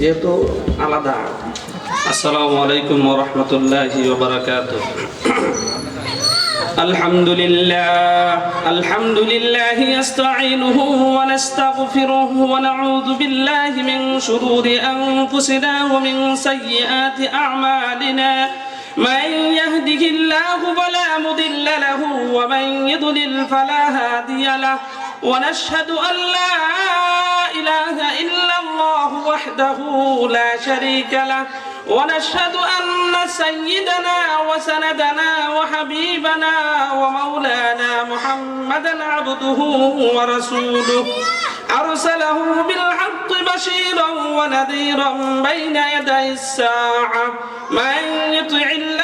যেহেতু আলাদা আসসালামু আলাইকুম রহমতুল্লাহি الحمد لله الحمد لله يستعينه ونستغفره ونعوذ بالله من شرور أنفسنا ومن سيئات أعمالنا من يهده الله فلا مضل له ومن يضلل فلا هادي له. ونشهد أن لا إله إلا الله وحده لا شريك له. ونشهد أن سيدنا وسندنا وحبيبنا ومولانا محمدا عبده ورسوله. أرسله بالحق بشيرا ونذيرا بين يدي الساعة. من يطع الله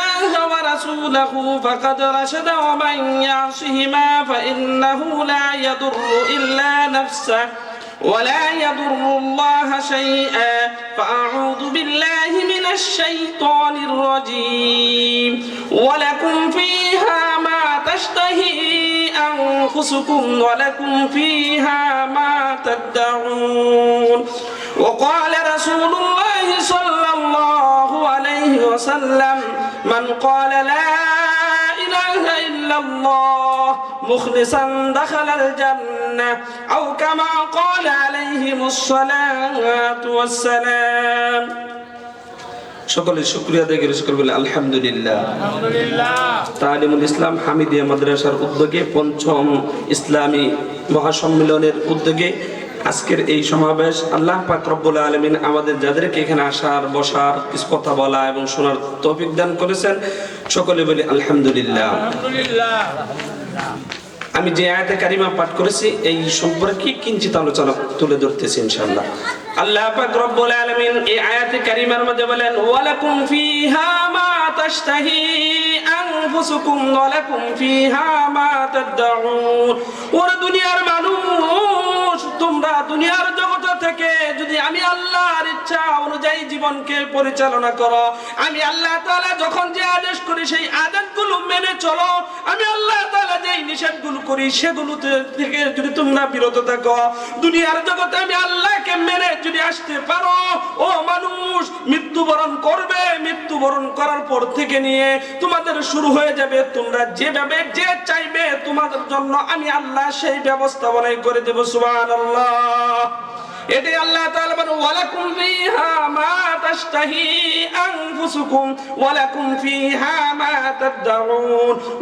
ورسوله فقد رشد ومن يعصهما فإنه لا يضر إلا نفسه ولا يضر الله شيئا فأعوذ بالله من الشيطان الرجيم ولكم فيها ما تشتهي أنفسكم ولكم فيها ما تدعون وقال رسول الله صلى الله عليه وسلم من قال لا إله إلا الله مخلصا دخل الجنة أو كما قال عليهم الصلاة والسلام সকলের শুক্রিয়া আদায় করে সকল বলে আলহামদুলিল্লাহ তালিমুল ইসলাম হামিদিয়া মাদ্রাসার উদ্যোগে পঞ্চম ইসলামী মহাসম্মেলনের উদ্যোগে আজকের এই সমাবেশ আল্লাহ পাক রব্বুল আলমিন আমাদের যাদেরকে এখানে আসার বসার কিছু কথা বলা এবং শোনার তৌফিক দান করেছেন সকলে বলি আলহামদুলিল্লাহ। আমি যে আয়াতে কারিমা পাঠ করেছি এই সম্পর্কে কিঞ্চিত আলোচনা তুলে ধরতেছি ইনশাআল্লাহ। আল্লাহ পাক রব্বুল আলামিন এই আয়াতে কারিমার মধ্যে বলেন ওয়ালাকুম ফিহা মা তাশতাহি আনফুসুকুম ওয়ালাকুম ফিহা মা তাদউন ওরে দুনিয়ার মানুষ তোমরা দুনিয়ার জগৎ থেকে যদি আমি আল্লাহর ইচ্ছা জীবনকে পরিচালনা করো। আমি আল্লাহ তাআলা যখন যে আদেশ করি, সেই আদেশগুলো মেনে চলো। আমি আল্লাহ তাআলা যেই নিষেধগুলো করি সেগুলো থেকে যদি তোমরা বিরত থাকো। দুনিয়ার জগতে আমি আল্লাহকে মেনে যদি আসতে পারো, ও মানুষ, মৃত্যুবরণ করবে। মৃত্যুবরণ করার পর থেকে নিয়ে তোমাদের শুরু হয়ে যাবে। তোমরা যেভাবে যে চাইবে তোমাদের জন্য আমি আল্লাহ সেই ব্যবস্থাপনাই করে দেবো, সুবহানাল্লাহ। এটাই আল্লাহ তাআলা ওয়ালাকুম ফিহা মা তাশতাহি আনফুসুকুম, ওয়ালাকুম ফিহা মা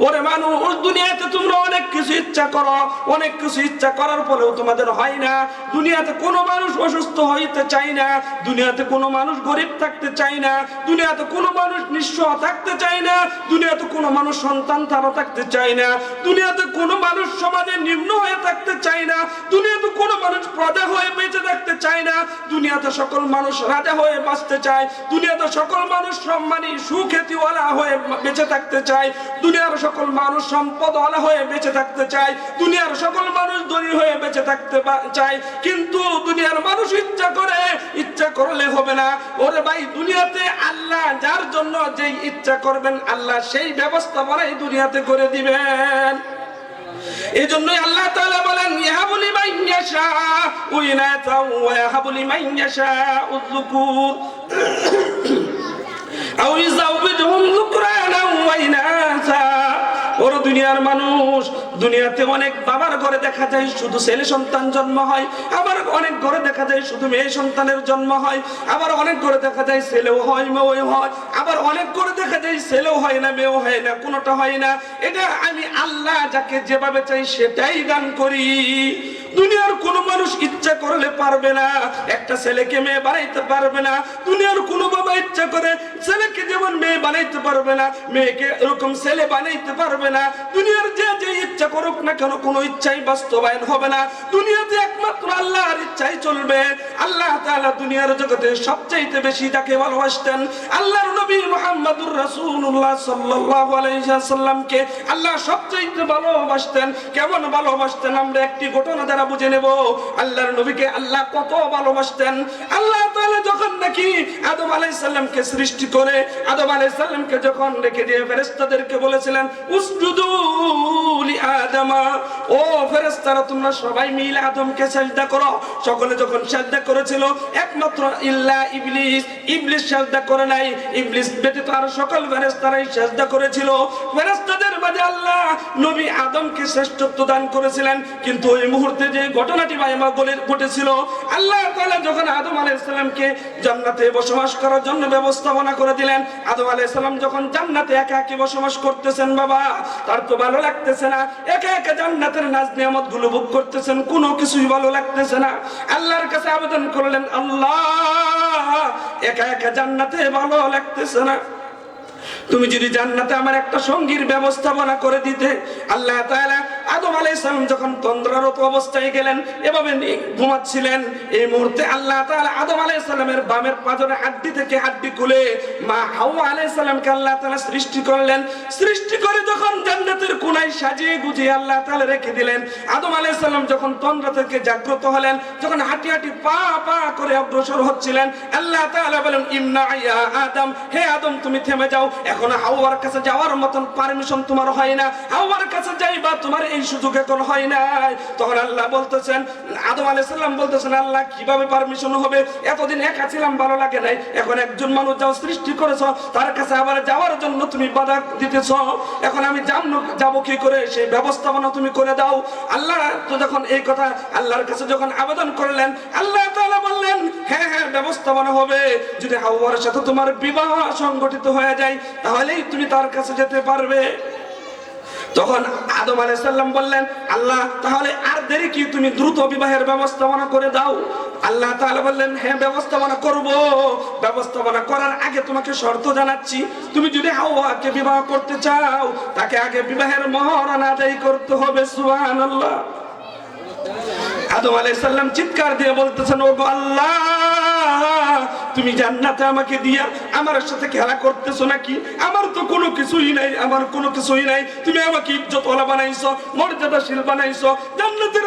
ওরে মানুষ, দুনিয়াতে তোমরা অনেক কিছু ইচ্ছা করো, অনেক কিছু ইচ্ছা করার পরেও তোমাদের হয় না। দুনিয়াতে কোনো মানুষ অসুস্থ হইতে চায় না, দুনিয়াতে কোনো মানুষ গরিব থাকতে চায় না, দুনিয়াতে কোনো মানুষ নিঃস্ব থাকতে চায় না, দুনিয়াতে কোনো মানুষ সন্তান ছাড়া থাকতে চায় না, দুনিয়াতে কোনো মানুষ সমাজে নিম্ন হয়ে থাকতে চায় না, দুনিয়াতে কোনো মানুষ প্রজা হয়ে বেঁচে থাকতে চায় না, দুনিয়াতে সকল মানুষ রাজা হয়ে বাঁচতে চায়, দুনিয়াতে সকল মানুষ সম্মানী, সুখ্যাতিওয়ালা হয়ে বেঁচে থাকতে চায়, দুনিয়ার সকল মানুষ সম্পদওয়ালা হয়ে বেঁচে থাকতে চায়, দুনিয়ার সকল মানুষ ধনী হয়ে বেঁচে থাকতে চায়, কিন্তু দুনিয়ার মানুষ ইচ্ছা করে, ইচ্ছা করলে হবে না। ওরে ভাই, দুনিয়াতে আল্লাহ যার জন্য যেই ইচ্ছা করবেন, আল্লাহ সেই ব্যবস্থা বানাই দুনিয়াতে করে দিবেন। এই জন্যই আল্লাহ তাআলা বলেন ইয়াহাবুলি মান ইয়াশা, উইনাতা ওয়া ইয়াহাবুলি মান ইয়াশা উযকুর। আও ইযাউবিজহুম যুকরানা ওয়া ইনাসা। ওর দুনিয়ার মানুষ দুনিয়াতে অনেক বাবার ঘরে দেখা যায় শুধু ছেলে সন্তান জন্ম হয়, আবার অনেক ঘরে দেখা যায় শুধু মেয়ে সন্তানের জন্ম হয়, আবার অনেক ঘরে দেখা যায় ছেলেও হয়, মেয়েও হয়, আবার অনেক ঘরে দেখা যায় ছেলেও হয় না, মেয়েও হয় না, কোনোটা হয় না। এটা আমি আল্লাহ যাকে যেভাবে চাই সেটাই দান করি। দুনিয়ার কোনো মানুষ ইচ্ছা করলে পারবে না, একটা ছেলেকে মেয়ে বানাইতে পারবে না। দুনিয়ার কোনো বাবা ইচ্ছা করে ছেলেকে যেমন মেয়ে বানাইতে পারবে না, মেয়েকে এরকম ছেলে বানাইতে পারবে না। দুনিয়ার যে যে ইচ্ছা করুক না কেন, কোনো ইচ্ছাই বাস্তবায়ন হবে না। দুনিয়াতে একমাত্র আল্লাহর ইচ্ছাই চলবে। আল্লাহ তাআলা দুনিয়ার জগতে সবচাইতে বেশি যাকে ভালোবাসতেন, আল্লাহর নবী মুহাম্মদুর রাসূলুল্লাহ সাল্লাল্লাহু আলাইহি ওয়াসাল্লামকে আল্লাহ সবচাইতে ভালোবাসতেন। কেমন ভালোবাসতেন? আমরা একটি ঘটনা দ্বারা বুঝে নেব। আল্লাহর নবীকে আল্লাহ কত ভালোবাসতেন? আল্লাহ তাআলা যখন কি? আদম আলাইসাল্লামকে সৃষ্টি করে আদম আলাইসাল্লামকে যখন রেখে দিয়ে ফেরেস্তাদেরকে বলেছিলেন, উসজুদু লি আদামা। ও ফেরেস্তারা তোমরা সবাই মিলে আদমকে সাজদা করো। সকলে যখন সাজদা করেছিল, একমাত্র ইল্লা ইবলিস। ইবলিস সাজদা করে নাই। ইবলিস ব্যতীত আর সকল ফেরেস্তারাই সাজদা করেছিল। ফেরেস্তাদের মাঝে আল্লাহ নবী আদমকে শ্রেষ্ঠত্ব দান করেছিলেন। কিন্তু ওই মুহূর্তে যে ঘটনাটি বাইমা বলে ঘটেছিল, আল্লাহ তাআলা যখন আদম আলাইহিস সালামকে জান্নাতে বসবাস করার জন্য ব্যবস্থাপনা করে দিলেন। আদম আলাইহিস সালাম যখন জান্নাতে একা একা বসবাস করতেছেন, বাবা, তার তো ভালো লাগতেছে না। একা একা জান্নাতের নাজ নিয়ামতগুলো ভোগ করতেছেন, কোনো কিছুই ভালো লাগতেছে না। আল্লাহর কাছে আবেদন করলেন, আল্লাহ, একা একা জান্নাতে ভালো লাগতেছে না। তুমি যদি জান্নাতে আমার একটা সঙ্গীর ব্যবস্থাপনা করে দিতে, আল্লাহ তাআলা আদম আলাইহিস সালাম যখন তন্দ্রারত অবস্থায় গেলেন, এভাবে ঘুমাচ্ছিলেন। এই মুহূর্তে আল্লাহ তাআলা আদম আলাইহিস সালামের বামের পাজরে হাড্ডি থেকে হাড্ডি খুলে মা হাওয়া আলাইহিস সালামকে আল্লাহ তাআলা সৃষ্টি করলেন। সৃষ্টি করে যখন জান্নাতের কোনায় সাজিয়ে গুজিয়ে আল্লাহ তাআলা রেখে দিলেন, আদম আলাইহিস সালাম যখন তন্দ্রা থেকে জাগ্রত হলেন, যখন হাঁটি হাঁটি পা পা করে অগ্রসর হচ্ছিলেন, আল্লাহ তাআলা বলেন ইমনা ইয়া আদম, হে আদম, তুমি থেমে যাও। এখন হাওয়ার কাছে যাওয়ার মতন পারমিশন তোমার হয় না। হাওয়ার কাছে যাইবা, তোমার এই সুযোগ এখন হয় নাই। তখন আল্লাহ বলতেছেন, আদম আলাইহিস সালাম বলতেছেন, আল্লাহ, কীভাবে পারমিশন হবে? এতদিন একা ছিলাম, ভালো লাগে নাই। এখন একজন মানুষ যাও সৃষ্টি করেছ, তার কাছে আবার যাওয়ার জন্য তুমি বাধা দিতেছ। এখন আমি জানো যাব কি করে? সেই ব্যবস্থাপনা তুমি করে দাও। আল্লাহ তো যখন এই কথা আল্লাহর কাছে যখন আবেদন করলেন, আল্লাহ তাআলা বললেন হ্যাঁ হ্যাঁ ব্যবস্থাপনা হবে। যদি হাওয়ার সাথে তোমার বিবাহ সংগঠিত হয়ে যায়, তাহলেই তুমি তার কাছে যেতে পারবে। তখন আদম আলাইহিস সালাম বললেন, আল্লাহ, তাহলে আর দেরি কি? তুমি দ্রুত বিবাহের ব্যবস্থাপনা করে দাও। আল্লাহ তাহলে বললেন হ্যাঁ ব্যবস্থাপনা করব। ব্যবস্থাপনা করার আগে তোমাকে শর্ত জানাচ্ছি। তুমি যদি হাওয়াকে বিবাহ করতে চাও, তাকে আগে বিবাহের মহরণ আদায় করতে হবে, সুবহানাল্লাহ। আদম আলাইহিস সালাম চিৎকার দিয়ে বলতেছেন ও আল্লাহ তুমি জান্নাতে আমাকে দিয়া আমার সাথে খেলা করতেছো নাকি? আমার তো কোনো কিছুই নাই, আমার কোনো কিছুই নাই। তুমি আমাকে ইজ্জতওয়ালা বানাইছো, মর্যাদাশীল বানাইছো, জান্নাতের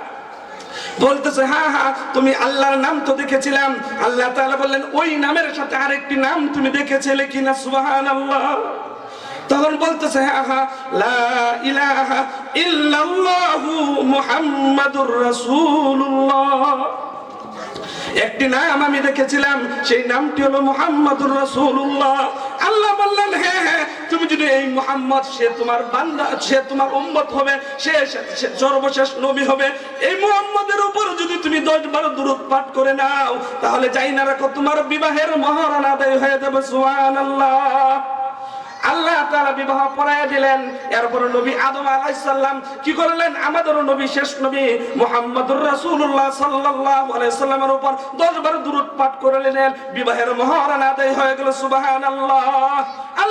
বলতেছে হ্যাঁ হ্যাঁ তুমি আল্লাহর নাম তো দেখেছিলাম। আল্লাহ তাআলা বললেন, ওই নামের সাথে আরেকটি নাম তুমি দেখেছিলে কিনা? সুবহানাল্লাহ। তখন বলতেছে হ্যাঁ হ্যাঁ লা ইলাহা ইল্লাল্লাহু মুহাম্মাদুর রাসূলুল্লাহ। একটি নাম আমি দেখেছিলাম, সেই নামটি হলো মুহাম্মাদুর রাসূলুল্লাহ। আল্লাহ বললেন হ্যাঁ হ্যাঁ তুমি যদি এই মুহাম্মদ, সে তোমার বান্দা, সে তোমার উম্মত হবে, সে সর্বশেষ নবী হবে। এই মোহাম্মদের উপর যদি তুমি দশ বারো দূরত পাঠ করে নাও, তাহলে যাই না রাখো, তোমার বিবাহের মহারণ আদায় হয়ে যাবে, সুবহানাল্লাহ। আল্লাহ তাআলা বিবাহ পড়ায় দিলেন। এরপর নবী আদম আলাইহিস সালাম কি করলেন? আমাদের নবী, শেষ নবী মুহাম্মদুর রাসূলুল্লাহ সাল্লাল্লাহু আলাইহি সাল্লামের উপর 10 বার দুরূদ পাঠ করে নিলেন। বিবাহের মহারণ আদায় হয়ে গেল, সুবহানাল্লাহ।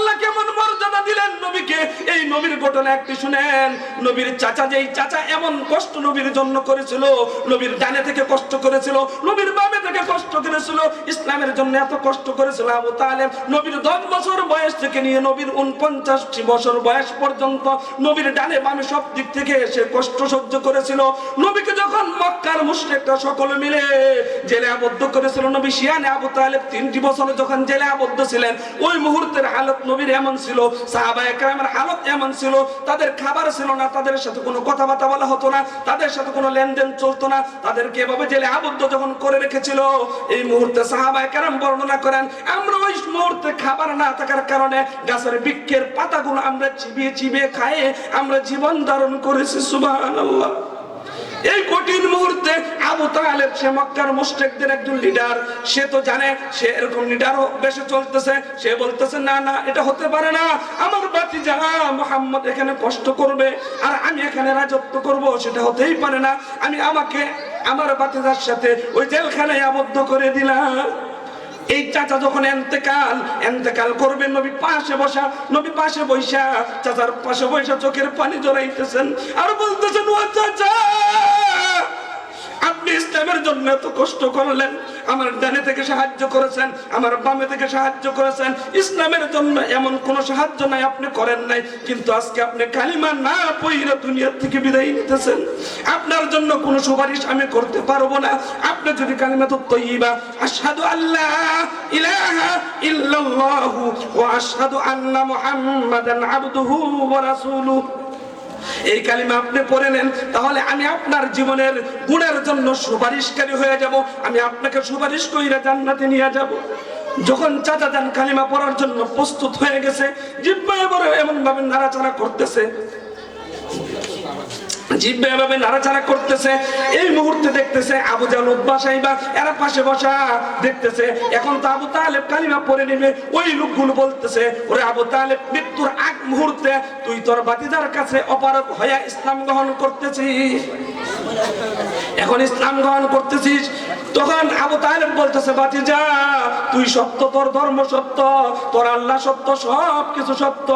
আল্লাহ কেমন মর্যাদা দিলেন নবীকে? এই নবীর ঘটনা একটি শুনেন। নবীর চাচা যেই চাচা এমন কষ্ট নবীর জন্য করেছিল, নবীর ডানে থেকে কষ্ট করেছিল, নবীর বামে থেকে কষ্ট করেছিল, ইসলামের জন্য এত কষ্ট করেছিল আবু তালেব। নবীর দশ বছর বয়স থেকে নিয়ে নবীর উনপঞ্চাশটি বছর বয়স পর্যন্ত নবীর ডানে বামে সব দিক থেকে সে কষ্ট সহ্য করেছিল। নবীকে যখন মক্কার মুশরিকরা সকলে মিলে জেলে আবদ্ধ করেছিল, নবী শিয়ানে আবু তালেব তিনটি বছর যখন জেলে আবদ্ধ ছিলেন, ওই মুহূর্তের হালত নবীর এমন ছিল সাহাবা একরামের হালত এমন ছিল, তাদের খাবার ছিল না, তাদের সাথে কোনো কথাবার্তা বলা হতো না, তাদের সাথে কোনো লেনদেন চলতো না, তাদেরকে এভাবে জেলে আবদ্ধ যখন করে রেখেছিল, এই মুহূর্তে সাহাবা একরাম বর্ণনা করেন, আমরা ওই মুহূর্তে খাবার না থাকার কারণে গাছের বৃক্ষের পাতাগুলো আমরা চিবিয়ে চিবিয়ে খায়ে আমরা জীবন ধারণ করেছি, সুবহানাল্লাহ। এই কঠিন মুহূর্তে আবু তালেব, সে মক্কার মুশরিকদের একজন লিডার সে তো জানে, সে এরকম লিডার বেশি চলতেছে। সে বলতেছে, না না, এটা হতে পারে না। আমার বাতিজা মোহাম্মদ এখানে কষ্ট করবে, আর আমি এখানে রাজত্ব করব, সেটা হতেই পারে না। আমি আমাকে, আমার বাতিজার সাথে ওই জেলখানায় আবদ্ধ করে দিলাম। এই চাচা যখন এন্তেকাল এন্তেকাল করবে, নবী পাশে বসা, নবী পাশে বৈশা চাচার পাশে বৈশা চোখের পানি জড়াইতেছেন, আর বলতেছেন, ও চাচা! আপনি ইসলামের জন্য এত কষ্ট করলেন, আমার ডানে থেকে সাহায্য করেছেন, আমার বামে থেকে সাহায্য করেছেন। ইসলামের জন্য এমন কোন সাহায্য নাই, আপনি করেন নাই, কিন্তু আজকে আপনি কালিমা না পইরা দুনিয়ার থেকে বিদায় নিতেছেন। আপনার জন্য কোনো সুপারিশ আমি করতে পারব না। আপনি যদি কালিমা তো তৈবা আসাদু আল্লাহ ইলাহা ইল্লাল্লাহু ওয়া আশহাদু আন্না মুহাম্মাদান আবদুহু ওয়া রাসূলুহু এই কালিমা আপনি পড়ে নেন, তাহলে আমি আপনার জীবনের গুণের জন্য সুপারিশকারী হয়ে যাব। আমি আপনাকে সুপারিশ কইরা জান্নাতে নিয়ে যাব। যখন চাচা যান, কালিমা পড়ার জন্য প্রস্তুত হয়ে গেছে, জিব্বায় বড় এমন ভাবে নাড়াচাড়া করতেছে। জিব্বা এভাবে নাড়াচাড়া করতেছে, এই মুহূর্তে দেখতেছে আবু জাল উদ্বা সাহিবা এরা পাশে বসা দেখতেছে। এখন তো আবু তালেব কালিমা পরে নেবে, ওই লোকগুলো বলতেছে, ওরে আবু তালেব, মৃত্যুর আগ মুহূর্তে তুই তোর বাতিদার কাছে অপারক হইয়া ইসলাম গ্রহণ করতেছিস। এখন ইসলাম গ্রহণ করতেছিস তখন আবু তালেব বলতেছে বাতিজা তুই সত্য, তোর ধর্ম সত্য, তোর আল্লাহ সত্য, সব কিছু সত্য,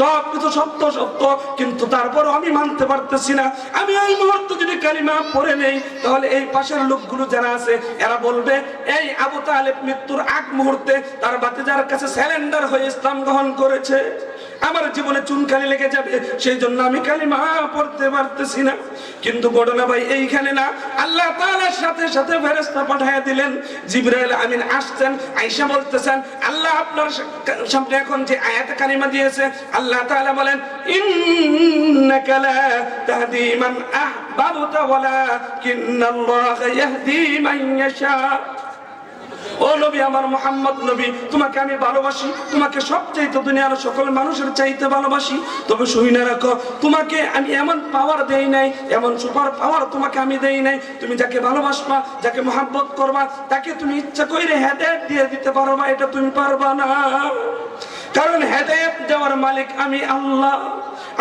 সব কিছু সত্য সত্য, কিন্তু তারপর আমি মানতে পারতেছি না। আমি এই মুহূর্তে যদি কালিমা পড়ে নেই, তাহলে এই পাশের লোকগুলো যারা আছে, এরা বলবে, এই আবু তালেব মৃত্যুর আগ মুহূর্তে তার বাতিজার কাছে স্যালেন্ডার হয়ে ইসলাম গ্রহণ করেছে। আমার জীবনে চুনকালি লেগে যাবে সেই জন্য আমি কালিমা পড়তে পারতেছি না। কিন্তু ঘটনা ভাই, এইখানে না, আল্লাহ তাআলার সাথে সাথে ফেরেশতা পাঠিয়ে দিলেন। জিবরাইল আমিন আসছেন, আয়েশা বলতেছেন, আল্লাহ আপনার সামনে এখন যে আয়াত কালিমা দিয়েছে, আল্লাহ তাআলা বলেন, ইন্নাকা লা তাহদি মান আহবাবতা ওয়ালাকিন্নাল্লাহা ইয়াহদি মান ইয়াশা। ও নবী, আমার মোহাম্মদ নবী, তোমাকে আমি ভালোবাসি, তোমাকে সবচেয়ে দুনিয়ার সকল মানুষের চাইতে ভালোবাসি। তবে শুনে রাখো, তোমাকে আমি এমন পাওয়ার দেই নাই, এমন সুপার পাওয়ার তোমাকে আমি দেই নাই। তুমি যাকে ভালোবাসবা, যাকে মোহাম্মত করবা, তাকে তুমি ইচ্ছা কইরে হেদায়েত দিয়ে দিতে পারবা, এটা তুমি পারবা না। কারণ হেদায়েত দেওয়ার মালিক আমি আল্লাহ।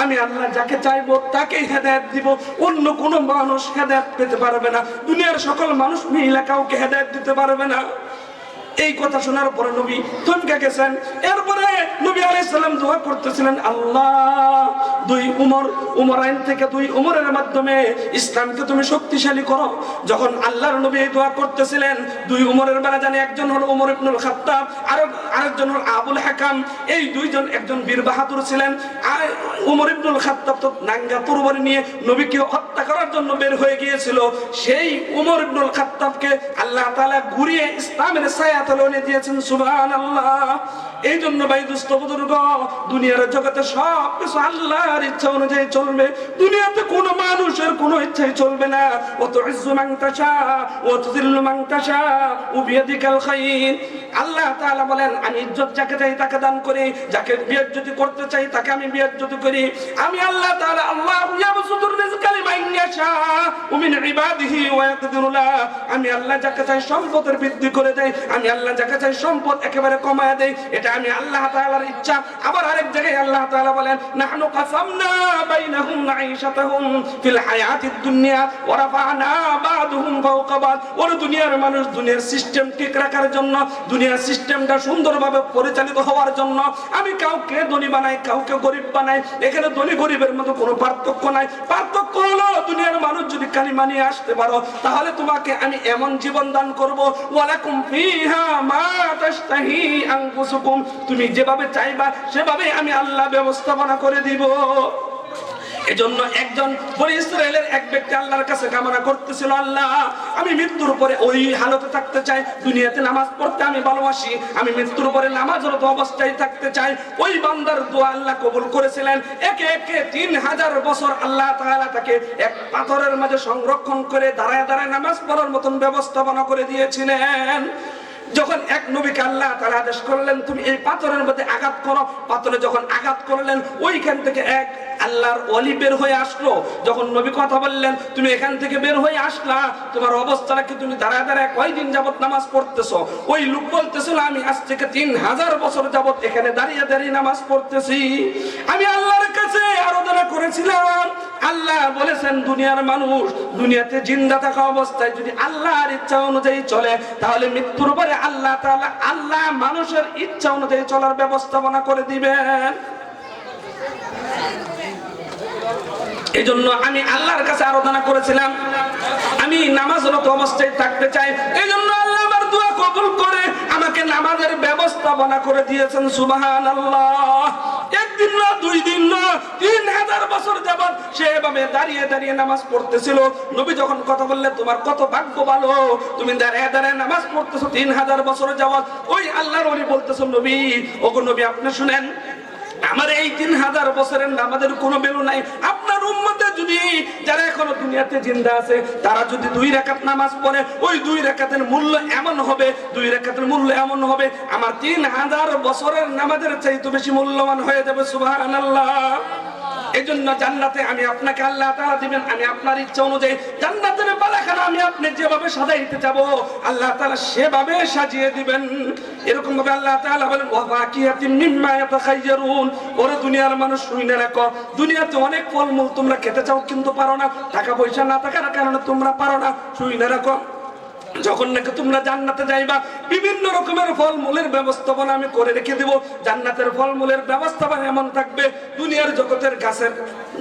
আমি আল্লাহ যাকে চাইব তাকে হেদায়েত দিব। অন্য কোনো মানুষ হেদায়ত পেতে পারবে না। দুনিয়ার সকল মানুষ মিলে কাউকে হেদায়ত দিতে পারবে না। এই কথা শোনার পরে নবী থমকে গেছেন। এরপরে নবী আলাইহিস সালাম দোয়া করতেছিলেন, আল্লাহ, দুই উমর উমর আইন থেকে দুই উমরের মাধ্যমে ইসলামকে তুমি শক্তিশালী করো। যখন আল্লাহর নবী এই দোয়া করতেছিলেন, দুই উমরের বেলা জানি একজন হল উমর ইবনুল খাত্তাব আর আরেকজন হলো আবুল হাকাম। এই দুইজন একজন বীর বাহাদুর ছিলেন। আর উমর ইবনুল খাত্তাব তো নাঙ্গা তরবারি নিয়ে নবীকে হত্যা করার জন্য বের হয়ে গিয়েছিল। সেই উমর ইবনুল খাত্তাবকে আল্লাহ তাআলা ঘুরিয়ে ইসলামের ছায়া তলে দিয়েছেন এই জন্য ভাই দুস্থ বুজুর্গ, দুনিয়ার জগতে সব কিছু আল্লাহর ইচ্ছা অনুযায়ী চলবে। দুনিয়াতে কোনো মানুষের কোনো ইচ্ছাই চলবে না। ও তো ইজ্জু মান তাশা ও তুযিল্লু তাশা ও বিয়াদিকাল খাইর। আল্লাহ তাআলা বলেন, আমি ইজ্জত যাকে চাই তাকে দান করি, যাকে বিয়ের যদি করতে চাই তাকে আমি বিয়ের যদি করি। আমি আল্লাহ তাআলা, আল্লাহ ইয়াবসুতুর রিজকা লিমান ইয়াশা মিন ইবাদিহি ওয়া ইয়াকদিরু আমি আল্লাহ যাকে চাই সম্পদের বৃদ্ধি করে দেই আমি আল্লাহ যাকে চাই সম্পদ একেবারে কমায় দেই এটা আমি আল্লাহ তাআলার ইচ্ছা। আবার আরেক জায়গায় আল্লাহ তাআলা বলেন, নাহনু কাসামনা বাইনাহুম মাঈশাতাহুম ফিল হায়াতিদ দুনিয়া ওয়া রাফা'না বা'দুহুম ফাওকা বা'দ। ওর দুনিয়ার মানুষ দুনিয়ার সিস্টেম ঠিক রাখার জন্য, দুনিয়ার সিস্টেমটা সুন্দরভাবে পরিচালিত হওয়ার জন্য। আমি কাউকে ধনী বানাই, কাউকে গরিব বানাই, এখানে ধনী গরিবের মধ্যে কোনো পার্থক্য নাই। পার্থক্য হলো দুনিয়ার মানুষ যদি কালিমা নিয়ে আসতে পারো, তাহলে তোমাকে আমি এমন জীবন দান করব, ওয়ালাকুম ফিহা তুমি যেভাবে চাইবা সেভাবে আমি আল্লাহ ব্যবস্থাপনা করে দিব। এজন্য একজন বনি এক ব্যক্তি আল্লাহর কাছে কামনা করতেছিল, আল্লাহ, আমি মৃত্যুর পরে ওই হালতে থাকতে চাই, দুনিয়াতে নামাজ পড়তে আমি ভালোবাসি, আমি মৃত্যুর পরে নামাজরত অবস্থায় থাকতে চাই। ওই বান্দার দোয়া আল্লাহ কবুল করেছিলেন। একে একে তিন হাজার বছর আল্লাহ তাআলা তাকে এক পাথরের মাঝে সংরক্ষণ করে দাঁড়ায় দাঁড়ায় নামাজ পড়ার মতন ব্যবস্থাপনা করে দিয়েছিলেন। যখন এক নবীকে আল্লাহ তারা আদেশ করলেন, তুমি এই পাথরের মধ্যে আঘাত করো। পাথরে যখন আঘাত করলেন, ওইখান থেকে এক আল্লাহর অলি বের হয়ে আসলো। যখন নবী কথা বললেন, তুমি এখান থেকে বের হয়ে আসলা, তোমার অবস্থাটা কি তুমি দাঁড়ায় দাঁড়ায় কয়দিন যাবত নামাজ পড়তেছো? ওই লোক বলতেছিল, আমি আজ থেকে তিন হাজার বছর যাবত এখানে দাঁড়িয়ে দাঁড়িয়ে নামাজ পড়তেছি। আমি আল্লাহর কাছে আরাধনা করেছিলাম। আল্লাহ বলেছেন, দুনিয়ার মানুষ দুনিয়াতে জিন্দা থাকা অবস্থায় যদি আল্লাহর ইচ্ছা অনুযায়ী চলে, তাহলে মৃত্যুর পরে আল্লাহ তাআলা আল্লাহ মানুষের ইচ্ছা অনুযায়ী চলার ব্যবস্থাপনা করে দিবেন। এই জন্য আমি আল্লাহর কাছে আরাধনা করেছিলাম। আমি নামাজরত অবস্থায় থাকতে চাই। এই জন্য আল্লাহ আমার দোয়া কবুল করে আমাকে নামাজের ব্যবস্থাপনা করে দিয়েছেন সুবাহ আল্লাহ একদিন না, দুই দিন না, তিন হাজার বছর যাবৎ সে এভাবে দাঁড়িয়ে দাঁড়িয়ে নামাজ পড়তেছিল। নবী যখন কথা বললে তোমার কত ভাগ্য ভালো, তুমি দাঁড়িয়ে দাঁড়িয়ে নামাজ পড়তেছো তিন হাজার বছর যাবৎ। ওই আল্লাহর ওলি বলতেছো, নবী, ওগো নবী, আপনি শুনেন আমার এই তিন হাজার বছরের নামাজের কোনো বেলু নাই। আপনার উম্মতে যদি যারা এখনও দুনিয়াতে জিন্দা আছে, তারা যদি দুই রেখাত নামাজ পড়ে, ওই দুই রেখাতের মূল্য এমন হবে, দুই রেখাতের মূল্য এমন হবে, আমার তিন হাজার বছরের নামাজের চাইতে বেশি মূল্যবান হয়ে যাবে, সুবহানাল্লাহ। এই জন্য জান্নাতে আমি আপনাকে আল্লাহ তাআলা দিবেন, আমি আপনার ইচ্ছা অনুযায়ী জান্নাতের বালাখানা আমি আপনি যেভাবে সাজাইতে যাব, আল্লাহ তাআলা সেভাবে সাজিয়ে দিবেন। এরকম ভাবে আল্লাহ তাআলা বলেন, ওয়া বাকিয়াতিন মিম্মা ইয়াতাখায়্যারুন ওরে দুনিয়ার মানুষ, শুনে রাখো, দুনিয়াতে অনেক ফলমূল তোমরা খেতে চাও কিন্তু পারো না, টাকা পয়সা না থাকার কারণে তোমরা পারো না, শুনে রাখো। যখন নাকি তোমরা জান্নাতে যাইবা, বিভিন্ন রকমের ফলমূলের ব্যবস্থাপনা আমি করে রেখে দিব। জান্নাতের ফলমূলের ব্যবস্থাপনা এমন থাকবে, দুনিয়ার জগতের গাছের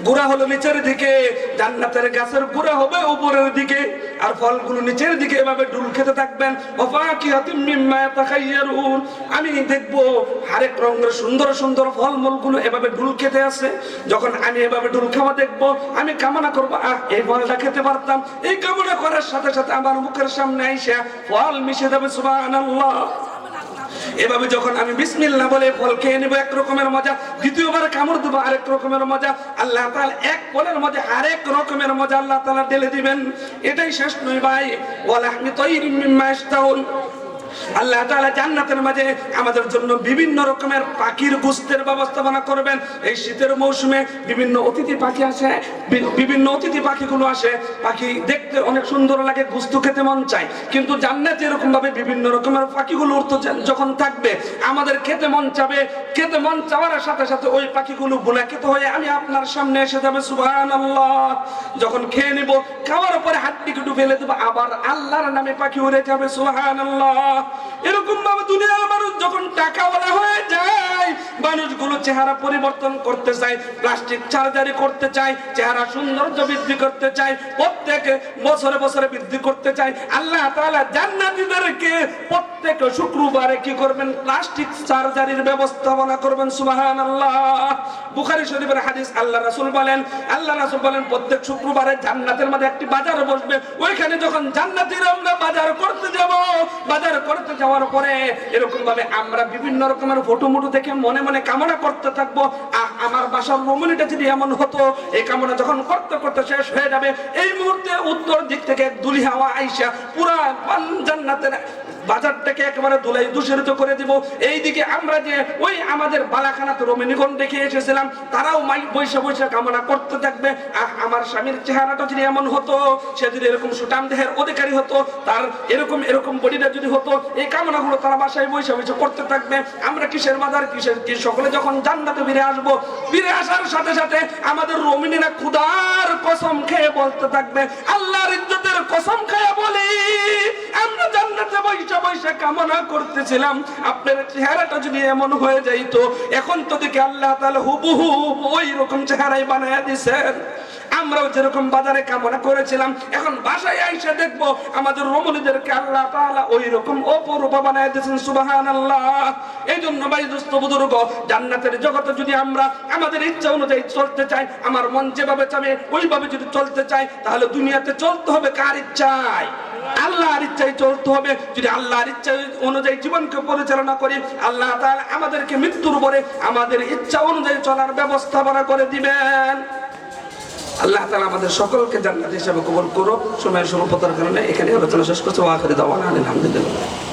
গুড়া হলো নিচের দিকে, জান্নাতের গাছের গুড়া হবে উপরের দিকে, আর ফলগুলো নিচের দিকে এভাবে ডুল খেতে থাকবেন। আমি দেখব আরেক রঙের সুন্দর সুন্দর ফলমূলগুলো এভাবে ডুল খেতে আছে। যখন আমি এভাবে ডুল খাওয়া দেখব, আমি কামনা করব, আহ, এই ফলটা খেতে পারতাম। এই কামনা করার সাথে সাথে আমার মুখের সামনে ফল মিশে সুবহানাল্লাহ। এভাবে যখন আমি বিসমিল্লা বলে ফল খেয়ে নেব, এক রকমের মজা। দ্বিতীয়বার কামড় দেবো, আরেক রকমের মজা। আল্লাহ তাআলা এক ফলের মজা আরেক রকমের মজা আল্লাহ তালা ঢেলে দিবেন। এটাই শেষ নয় ভাই। ওয়ালাহমি আমি তৈরি আল্লাহ তাআলা জান্নাতের মাঝে আমাদের জন্য বিভিন্ন রকমের পাখির গোস্তের ব্যবস্থাপনা করবেন। এই শীতের মৌসুমে বিভিন্ন অতিথি পাখি আসে বিভিন্ন অতিথি পাখিগুলো আসে। পাখি দেখতে অনেক সুন্দর লাগে খেতে মন চায়। কিন্তু জান্নাতে এরকম ভাবে বিভিন্ন রকমের পাখিগুলো যখন থাকবে, আমাদের খেতে মন চাবে, খেতে মন চাওয়ার সাথে সাথে ওই পাখিগুলো বুলাকিত হয়ে আমি আপনার সামনে এসে যাবে, সুবহানাল্লাহ। যখন খেয়ে নিব, খাওয়ার পরে হাড্ডি কুটু ফেলে দেবো, আবার আল্লাহর নামে পাখি উড়ে যাবে, সুবহানাল্লাহ। এরকম ভাবে দুনিয়ার মানুষ যখন টাকাওয়ালা হয়ে যায়, মানুষগুলো চেহারা পরিবর্তন করতে চায়, প্লাস্টিক সার্জারি করতে চায়, চেহারা সৌন্দর্য বৃদ্ধি করতে চায়, প্রত্যেক বছরে বছরে বৃদ্ধি করতে চায়, আল্লাহ তাআলা জান্নাতীদেরকে প্রত্যেক শুক্রবারে কি করবেন? প্লাস্টিক সার্জারির ব্যবস্থাপনা করবেন, সুবহানাল্লাহ। বুখারী শরীফের হাদিস, আল্লাহ রাসূল বলেন, আল্লাহ রাসূল বলেন, প্রত্যেক শুক্রবারে জান্নাতের মধ্যে একটি বাজার বসবে, ওইখানে যখন জান্নাতীরা আমরা বাজার করতে যাব, বাজার করতে যাওয়ার পরে এরকম ভাবে আমরা বিভিন্ন রকমের ফটো মুটো দেখে মনে মনে কামনা করতে থাকব। আমার বাসার রমণীটা যদি এমন হতো, এই কামনা যখন করতে করতে শেষ হয়ে যাবে, এই মুহূর্তে উত্তর দিক থেকে দুলি হাওয়া আইসা পুরা জান্নাতের বাজারটাকে একেবারে ধুলাই দূষিত করে দিব। এইদিকে আমরা যে ওই আমাদের বালাখানাতে রমণীগণ দেখে এসেছিলাম তারাও মাই বৈশা বৈশা কামনা করতে থাকবে। আহ, আমার স্বামীর চেহারাটা যদি এমন হতো সে যদি এরকম সুটাম দেহের অধিকারী হতো তার এরকম এরকম বডিটা যদি হতো এই কামনাগুলো তারা বাসায় বৈশা বৈশা করতে থাকবে। আমরা কিসের বাজার কিসের কি? সকলে যখন জান্নাতে ফিরে আসব ফিরে আসার সাথে সাথে আমাদের রমিনীরা ক্ষুধার কসম খেয়ে বলতে থাকবে আল্লাহর ইজ্জতের কসম খেয়ে বলি আমরা জান্নাতে বৈশা বৈশা কামনা করতেছিলাম, আপনার চেহারাটা যদি এমন হয়ে যাইতো, এখন তো দেখে আল্লাহ তাহলে হুবহু ওই রকম চেহারাই বানায় দিছেন। আমরাও যেরকম বাজারে কামনা করেছিলাম, এখন বাসায় আইসা দেখব আমাদের রমণীদেরকে আল্লাহ তাআলা ওই রকম অপরূপা বানায় দিয়েছেন, সুবহানাল্লাহ। এই জন্য ভাই দোস্ত, বুজুর্গ, জান্নাতের জগতে যদি আমরা আমাদের ইচ্ছা অনুযায়ী চলতে চাই, আমার মন যেভাবে চাবে ওইভাবে যদি চলতে চাই, তাহলে দুনিয়াতে চলতে হবে কার ইচ্ছায়? আল্লাহর ইচ্ছায় চলতে হবে। যদি আল্লাহর ইচ্ছা অনুযায়ী জীবনকে পরিচালনা করি, আল্লাহ তাআলা আমাদেরকে মৃত্যুর পরে আমাদের ইচ্ছা অনুযায়ী চলার ব্যবস্থাপনা করে দিবেন। আল্লাহ তালা আমাদের সকলকে জান্নাত হিসাবে কবুল করো সময়ের স্বল্পতার কারণে এখানে আলোচনা শেষ করছে। ওয়াখারি দাওয়ান আলহামদুলিল্লাহ